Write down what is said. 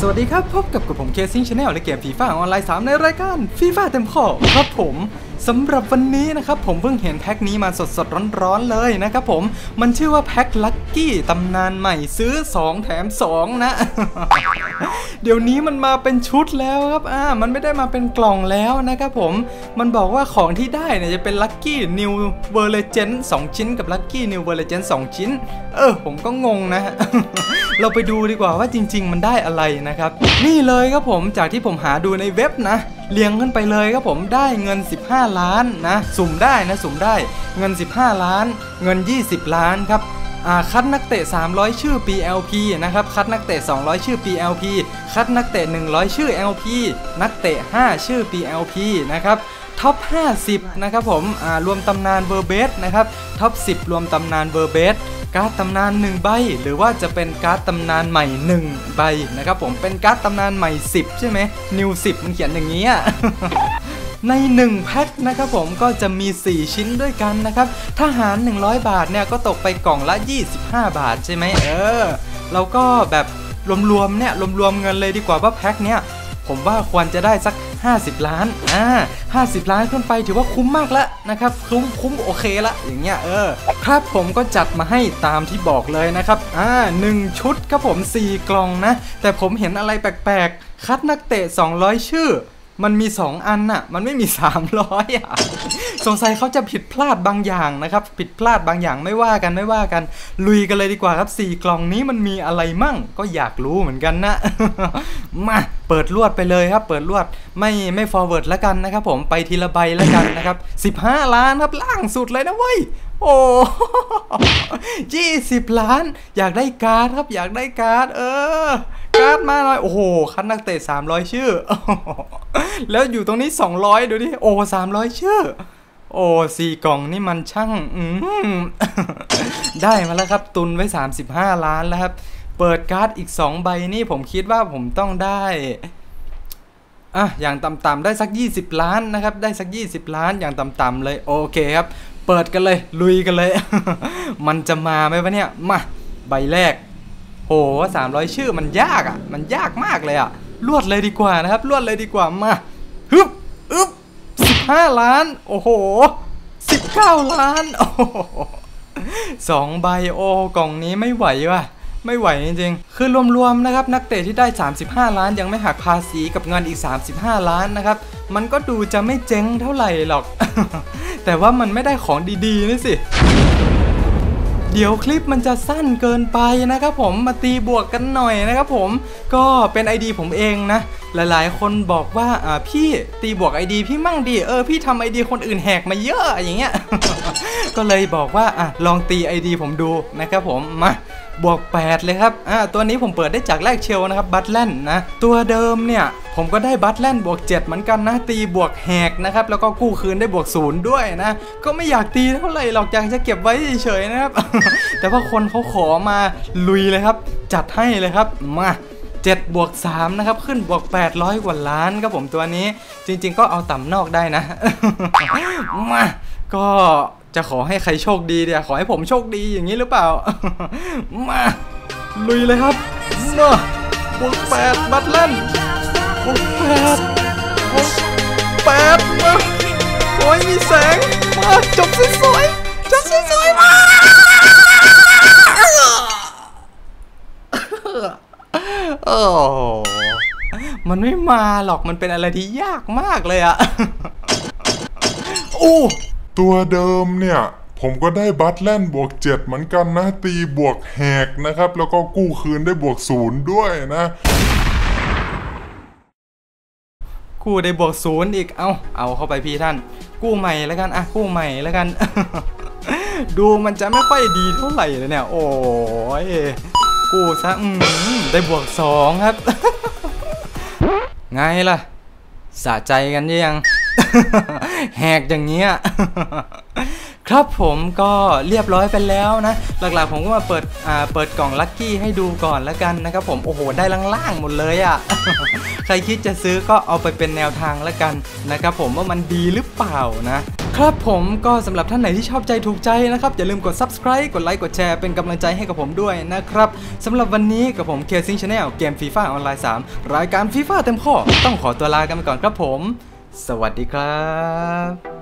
สวัสดีครับ พบกับกับผมเคซิงชาแนลและเกมฟีฟ่าออนไลน์ 3 ในรายการฟีฟ่าเต็มข้อครับผม สำหรับวันนี้นะครับผมเพิ่งเห็นแพ็คนี้มาสดสดๆร้อนๆเลยนะครับผมมันชื่อว่าแพ็คลัคกี้ตำนานใหม่ซื้อ 2 แถม 2 นะ เดี๋ยวนี้มันมาเป็นชุดแล้วครับอ่ามันไม่ได้มาเป็นกล่องแล้วนะครับผมมันบอกว่าของที่ได้เนี่ยจะเป็นลัคกี้นิวเวอร์เลเจนสองชิ้นกับลัคกี้นิวเวอร์เลเจนสองชิ้น เออ ผมก็งงนะ เราไปดูดีกว่าว่าจริง ๆ มันได้อะไรนะครับ นี่เลยครับผมจากที่ผมหาดูในเว็บนะ เรียงขึ้นไปเลยครับผมได้เงิน 15 ล้านนะสุ่มได้นะสุ่มได้เงิน 15 ล้าน เงิน 20 ล้านครับคัดนักเตะ 300 ชื่อ PLP นะครับ คัดนักเตะ 200 ชื่อ PLP คัดนักเตะ 100 ชื่อ LP นักเตะ 5 ชื่อ PLP นะครับท็อป 50 นะครับผมรวมตำนานเบอร์เบสนะครับท็อป 10 รวมตำนานเบอร์เบส การ์ดตำนาน 1 ใบ หรือว่าจะเป็นการ์ดตำนานใหม่ 1 ใบนะครับผมเป็นการ์ดตำนานใหม่ 10 ใช่ไหมนิว10 มันเขียนอย่างนี้อะใน 1 แพ็คนะครับผมก็จะมี 4 ชิ้นด้วยกันนะครับถ้าหาร 100 บาทเนี่ยก็ตกไปกล่องละ 25 บาทใช่ไหมเออเราก็แบบรวมๆเนี่ยรวมๆเงินเลยดีกว่าว่าแพ็คเนี่ยผมว่าควรจะได้สัก 50 ล้านอ่า50 ล้านขึ้นไปถือว่าคุ้มมากแล้วนะครับคุ้มคุ้มโอเคละอย่างเงี้ยเออครับผมก็จัดมาให้ตามที่บอกเลยนะครับอ่าหนึ่งชุดครับผม 4 กล่องนะ แต่ผมเห็นอะไรแปลกๆ คัดนักเตะ 200 ชื่อ มันมี 2 อันน่ะ มันไม่มี 300 อะ สงสัยเขาจะผิดพลาดบางอย่างนะครับ ผิดพลาดบางอย่างไม่ว่ากันไม่ว่ากัน ลุยกันเลยดีกว่าครับ 4 กล่องนี้มันมีอะไรมั่ง ก็อยากรู้เหมือนกันนะ มาเปิดลวดไปเลยครับ เปิดลวดไม่ไม่ forward แล้วกันนะครับ ผมไปทีละใบแล้วกันนะครับ 15 ล้านครับล่างสุดเลยนะเว้ยโอ้ยี่สิบล้าน อยากได้การ์ดครับ อยากได้การ์ด เออ การ์ดมาหน่อย โอ้โห คัดนักเตะ300 ชื่อ แล้วอยู่ตรงนี้200ดูดิโอ้300ชื่อโอ้สี่กล่องนี่มันช่างอืมได้มาแล้วครับ ตุนไว้ 35 ล้านแล้วครับ เปิดการ์ดอีก 2 ใบนี่ผมคิดว่าผมต้องได้อะอย่างต่ำๆได้สัก 20 ล้านนะครับ ได้สัก 20 ล้านอย่างต่ำๆเลยโอเคครับ เปิดกันเลยลุยกันเลย มันจะมาไหมวะเนี่ยมาใบแรก โหสามร้อยชื่อมันยากอะ มันยากมากเลยอะ ลวดเลยดีกว่านะครับ ลวดเลยดีกว่ามาฮึบอึบสิบห้าล้าน โอ้โหสิบเก้าล้านโอ้โหสองใบโอกล่องนี้ไม่ไหวว่ะไม่ไหวจริงๆ คือรวมๆนะครับนักเตะที่ได้ 35 ล้านยังไม่หักภาษีกับเงินอีก 35 ล้านนะครับ มันก็ดูจะไม่เจ๊งเท่าไหร่หรอก แต่ว่ามันไม่ได้ของดีๆนี่สิ เดี๋ยวคลิปมันจะสั้นเกินไปนะครับผมมาตีบวกกันหน่อยนะครับผมก็เป็น ID ผมเองนะ หลายๆ คนบอกว่าอ่าพี่ตีบวก ID พี่มั่งดีเออพี่ทำ ID คนอื่นแหกมาเยอะอย่างเงี้ย ก็เลยบอกว่าอะลองตี ID ผมดูนะครับผมมาบวก 8 เลยครับ อ่า ตัวนี้ผมเปิดได้จากแรกเชลนะครับ บัตแลนนะ ตัวเดิมเนี่ย ผมก็ได้บัตแลนบวก 7 เหมือนกันนะ ตีบวกแหกนะครับ แล้วก็กู้คืนได้บวกศูนย์ด้วยนะ ก็ไม่อยากตีเท่าไหร่หรอก อยากจะเก็บไว้เฉยๆนะครับ แต่ว่าคนเขาขอมาลุยเลยครับ จัดให้เลยครับ มา 7บวก3นะครับขึ้นบวก 800 กว่าล้านครับผมตัวนี้ จริง ๆ ก็เอาต่ำนอกได้นะ มาก็จะขอให้ใครโชคดีเดี๋ยวขอให้ผมโชคดีอย่างนี้หรือเปล่า มาลุยเลยครับมาบวก8บัตรเล่นบวก8บวก8มาโอ้ยมีแสงมาจบสวยๆจบสวยๆมา โอ้โหมันไม่มาหรอกมันเป็นอะไรที่ยากมากเลยอะโอ้ตัวเดิมเนี่ย ผมก็ได้บัตแลนบวก7เหมือนกันนะ ตีบวกแหกนะครับ แล้วก็กู้คืนได้บวกศูนย์ด้วยนะกู้ได้บวกศูนย์อีก เอาเอาเข้าไปพี่ท่าน กู้ใหม่แล้วกันอะกู้ใหม่แล้วกัน ดูมันจะไม่ค่อยดีเท่าไหร่เลยเนี่ย โอ้ย กู้ซะอืมได้บวกสองครับ ไงล่ะ สะใจกันยัง แหกอย่างเงี้ย ครับผมก็เรียบร้อยไปแล้วนะ หลักๆผมก็มาเปิดอ่าเปิดกล่องลัคกี้ให้ดูก่อนแล้วกันนะครับผมโอ้โหได้ล่างๆหมดเลยอะ่ะ ใครคิดจะซื้อก็เอาไปเป็นแนวทางแล้วกันนะครับผมว่ามันดีหรือเปล่านะครับผมก็สำหรับท่านไหนที่ชอบใจถูกใจนะครับ อย่าลืมกด subscribe กดไลค์กดแชร์เป็นกำลังใจให้กับผมด้วยนะครับสำหรับวันนี้กับผมเคซิงชาแนลเกมฟีฟ่าออนไลน์3รายการฟีฟ่าเต็มข้อต้องขอตัวลากันไปก่อนครับผม สวัสดีครับ